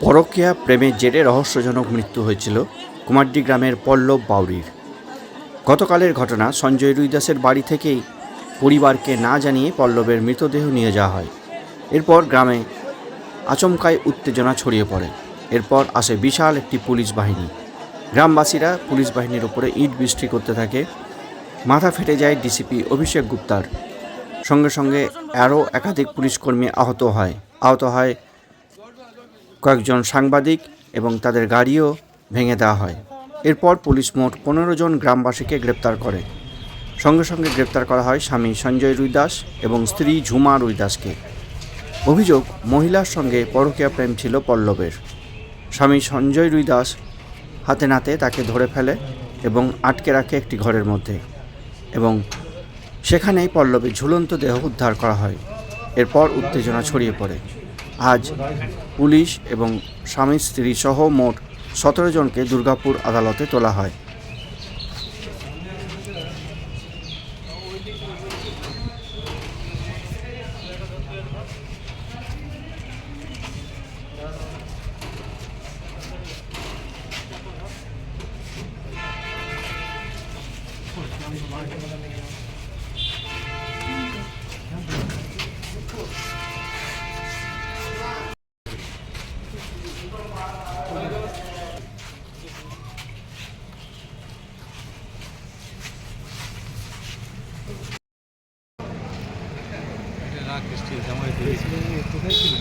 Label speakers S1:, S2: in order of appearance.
S1: পরকীয়া প্রেমের জেরে রহস্যজনক মৃত্যু হয়েছিল কুমারডি গ্রামের পল্লব বাউরির গতকালের ঘটনা, সঞ্জয় রুইদাসের বাড়ি থেকেই পরিবারকে না জানিয়ে পল্লবের মৃতদেহ নিয়ে যাওয়া হয়। এরপর গ্রামে আচমকায় উত্তেজনা ছড়িয়ে পড়ে। এরপর আসে বিশাল একটি পুলিশ বাহিনী। গ্রামবাসীরা পুলিশ বাহিনীর উপরে ইট বৃষ্টি করতে থাকে। মাথা ফেটে যায় ডিসিপি অভিষেক গুপ্তার। সঙ্গে সঙ্গে আরও একাধিক পুলিশকর্মী আহত হয়। আহত হয় কয়েকজন সাংবাদিক এবং তাদের গাড়িও ভেঙে দেওয়া হয়। এরপর পুলিশ মোট পনেরো জন গ্রামবাসীকে গ্রেপ্তার করে। সঙ্গে সঙ্গে গ্রেপ্তার করা হয় স্বামী সঞ্জয় রুইদাস এবং স্ত্রী ঝুমা রুইদাসকে অভিযোগ, মহিলার সঙ্গে পরকীয়া প্রেম ছিল পল্লবের। স্বামী সঞ্জয় রুইদাস হাতে নাতে তাকে ধরে ফেলে এবং আটকে রাখে একটি ঘরের মধ্যে এবং সেখানেই পল্লবের ঝুলন্ত দেহ উদ্ধার করা হয়। এরপর উত্তেজনা ছড়িয়ে পড়ে। আজ পুলিশ এবং স্বামী স্ত্রী সহ মোট সতেরো জনকে দুর্গাপুর আদালতে তোলা হয়।
S2: Caraca, estilzão é desse. Esse é, tudo.